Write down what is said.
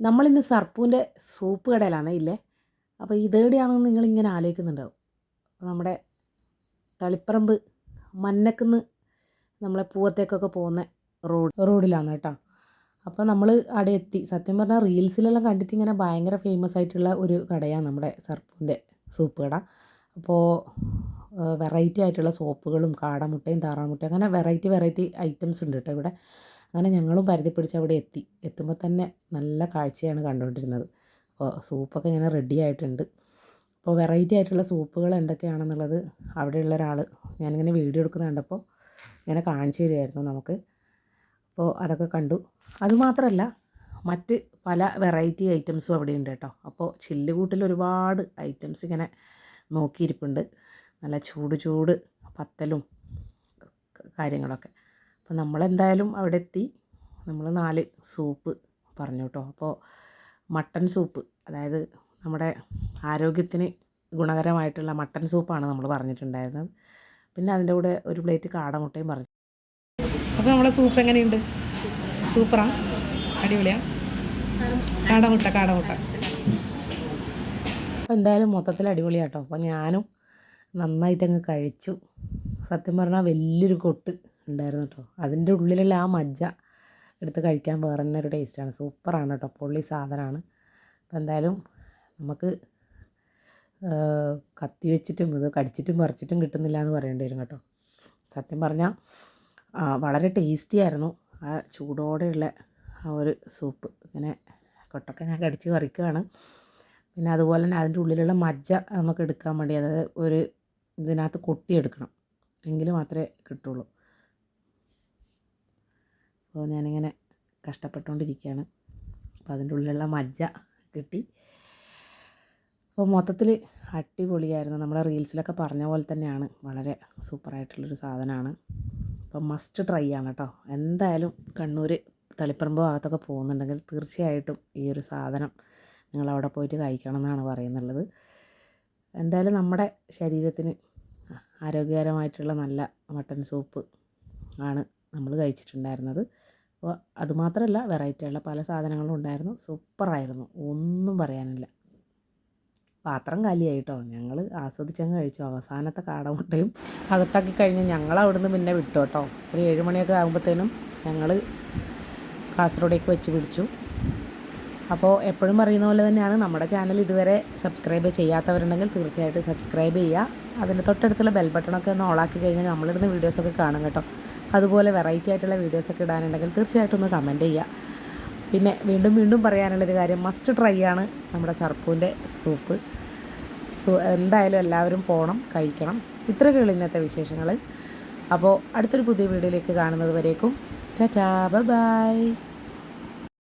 നമ്മളിന്ന് സർപ്പൂന്റെ സൂപ്പ് കടയിലാണ് ഇല്ലേ? അപ്പോൾ ഇതേടെയാണെന്ന് നിങ്ങളിങ്ങനെ ആലോചിക്കുന്നുണ്ടാവും. നമ്മുടെ തളിപ്പറമ്പ് മന്നക്കുന്ന് നമ്മളെ പൂവത്തേക്കൊക്കെ പോകുന്ന റോഡ് റോഡിലാണ് കേട്ടോ. അപ്പോൾ നമ്മൾ അവിടെ എത്തി. സത്യം പറഞ്ഞാൽ റീൽസിലെല്ലാം കണ്ടിട്ട് ഇങ്ങനെ ഭയങ്കര ഫേമസ് ആയിട്ടുള്ള ഒരു കടയാണ് നമ്മുടെ സർപ്പൂന്റെ സൂപ്പ് കട. അപ്പോൾ വെറൈറ്റി ആയിട്ടുള്ള സോപ്പുകളും കാടമുട്ടയും താറാമുട്ടയും അങ്ങനെ വെറൈറ്റി വെറൈറ്റി ഐറ്റംസ് ഉണ്ട് കേട്ടോ ഇവിടെ. അങ്ങനെ ഞങ്ങളും പരുതി പിടിച്ച് അവിടെ എത്തി. എത്തുമ്പോൾ തന്നെ നല്ല കാഴ്ചയാണ് കണ്ടുകൊണ്ടിരുന്നത്. അപ്പോൾ സൂപ്പൊക്കെ ഇങ്ങനെ റെഡി ആയിട്ടുണ്ട്. അപ്പോൾ വെറൈറ്റി ആയിട്ടുള്ള സൂപ്പുകൾ എന്തൊക്കെയാണെന്നുള്ളത് അവിടെയുള്ള ഒരാൾ ഞാനിങ്ങനെ വീഡിയോ എടുക്കുന്ന കണ്ടപ്പോൾ ഇങ്ങനെ കാണിച്ചു തരുമായിരുന്നു നമുക്ക്. അപ്പോൾ അതൊക്കെ കണ്ടു. അതുമാത്രമല്ല മറ്റ് പല വെറൈറ്റി ഐറ്റംസും അവിടെ ഉണ്ട് കേട്ടോ. അപ്പോൾ ചില്ലുകൂട്ടിൽ ഒരുപാട് ഐറ്റംസ് ഇങ്ങനെ നോക്കിയിരിപ്പുണ്ട്. നല്ല ചൂട് ചൂട് പത്തലും കാര്യങ്ങളൊക്കെ. അപ്പോൾ നമ്മളെന്തായാലും അവിടെ എത്തി നമ്മൾ നാല് സൂപ്പ് പറഞ്ഞു കേട്ടോ അപ്പോൾ മട്ടൻ സൂപ്പ് അതായത് നമ്മുടെ ആരോഗ്യത്തിന് ഗുണകരമായിട്ടുള്ള മട്ടൻ സൂപ്പാണ് നമ്മൾ പറഞ്ഞിട്ടുണ്ടായിരുന്നത്. പിന്നെ അതിന്റെ കൂടെ ഒരു പ്ലേറ്റ് കാടമുട്ടയും പറഞ്ഞു. അപ്പോൾ നമ്മുടെ സൂപ്പ് എങ്ങനെയുണ്ട്? സൂപ്പറാണ് അടിപൊളിയാ? കാടമുട്ട കാടമുട്ട. അപ്പോൾ എന്തായാലും മൊത്തത്തിൽ അടിപൊളിയാട്ടോ. അപ്പോൾ ഞാനും നന്നായിട്ടങ്ങ് കഴിച്ചു. സത്യം പറഞ്ഞാൽ വലിയൊരു കൊട്ട്. ഉണ്ടായിരുന്നു കേട്ടോ അതിന്റെ ഉള്ളിലുള്ള ആ മജ്ജ എടുത്ത് കഴിക്കാൻ വേറെ തന്നെ ഒരു ടേസ്റ്റാണ് സൂപ്പറാണ് കേട്ടോ പൊള്ളി സാധനമാണ് അപ്പോൾ എന്തായാലും നമുക്ക് കത്തി വെച്ചിട്ടും ഇത് കടിച്ചിട്ടും പറിച്ചിട്ടും കിട്ടുന്നില്ല എന്ന് പറയേണ്ടി വരും കേട്ടോ. സത്യം പറഞ്ഞാൽ വളരെ ടേസ്റ്റി ആയിരുന്നു. ആ ചൂടോടെയുള്ള ആ ഒരു സൂപ്പ് ഇങ്ങനെ കൊട്ടൊക്കെ ഞാൻ കടിച്ച് പറിക്കുകയാണ് പിന്നെ അതുപോലെ തന്നെ അതിന്റെ ഉള്ളിലുള്ള മജ്ജ നമുക്ക് എടുക്കാൻ വേണ്ടി അതായത് ഒരു ഇതിനകത്ത് കൊട്ടിയെടുക്കണം. എങ്കിൽ മാത്രമേ കിട്ടുള്ളൂ. അപ്പോൾ ഞാനിങ്ങനെ കഷ്ടപ്പെട്ടുകൊണ്ടിരിക്കുകയാണ്. അപ്പോൾ അതിന്റെ ഉള്ളിലുള്ള മജ്ജ കിട്ടി. അപ്പോൾ മൊത്തത്തിൽ അടിപൊളിയായിരുന്നു. നമ്മുടെ റീൽസിലൊക്കെ പറഞ്ഞ പോലെ തന്നെയാണ്. വളരെ സൂപ്പറായിട്ടുള്ളൊരു സാധനമാണ്. അപ്പോൾ മസ്റ്റ് ട്രൈ ആണ് കേട്ടോ. എന്തായാലും കണ്ണൂർ തളിപ്പറമ്പ് ഭാഗത്തൊക്കെ പോകുന്നുണ്ടെങ്കിൽ തീർച്ചയായിട്ടും ഈ ഒരു സാധനം നിങ്ങൾ അവിടെ പോയിട്ട് കഴിക്കണം എന്നാണ് പറയുന്നുള്ളത്. എന്തായാലും നമ്മുടെ ശരീരത്തിന് ആരോഗ്യകരമായിട്ടുള്ള നല്ല മട്ടൻ സൂപ്പ് ആണ് നമ്മൾ കഴിച്ചിട്ടുണ്ടായിരുന്നത്. അപ്പോൾ അതുമാത്രമല്ല വെറൈറ്റിയുള്ള പല സാധനങ്ങളും ഉണ്ടായിരുന്നു. സൂപ്പറായിരുന്നു. ഒന്നും പറയാനില്ല. പാത്രം കാലിയായിട്ടോ. ഞങ്ങൾ ആസ്വദിച്ചങ്ങ് കഴിച്ചു. അവസാനത്തെ കാടമുട്ടയും അകത്താക്കി കഴിഞ്ഞ് ഞങ്ങൾ അവിടുന്ന് പിന്നെ വിട്ടു കേട്ടോ ഒരു മണിയൊക്കെ ആകുമ്പോഴത്തേനും ഞങ്ങൾ കാസർഗോഡേക്ക് വെച്ച് പിടിച്ചു. അപ്പോൾ എപ്പോഴും പറയുന്ന പോലെ തന്നെയാണ്. നമ്മുടെ ചാനൽ ഇതുവരെ സബ്സ്ക്രൈബ് ചെയ്യാത്തവരുണ്ടെങ്കിൽ തീർച്ചയായിട്ടും സബ്സ്ക്രൈബ് ചെയ്യുക. അതിന്റെ തൊട്ടടുത്തുള്ള ബെൽ ബട്ടണൊക്കെ ഒന്ന് ഓളാക്കി കഴിഞ്ഞാൽ നമ്മളിടുന്ന വീഡിയോസൊക്കെ കാണും കേട്ടോ. അതുപോലെ വെറൈറ്റി ആയിട്ടുള്ള വീഡിയോസൊക്കെ ഇടാനുണ്ടെങ്കിൽ തീർച്ചയായിട്ടും ഒന്ന് കമന്റ് ചെയ്യുക. പിന്നെ വീണ്ടും വീണ്ടും പറയാനുള്ളൊരു കാര്യം മസ്റ്റ് ട്രൈ ആണ് നമ്മുടെ സർപ്പൂന്റെ സൂപ്പ് സൂ എന്തായാലും എല്ലാവരും പോകണം കഴിക്കണം. ഇത്രയൊക്കെയുള്ള ഇന്നത്തെ വിശേഷങ്ങൾ അപ്പോൾ അടുത്തൊരു പുതിയ വീഡിയോയിലേക്ക് കാണുന്നത് വരേക്കും. Tata bye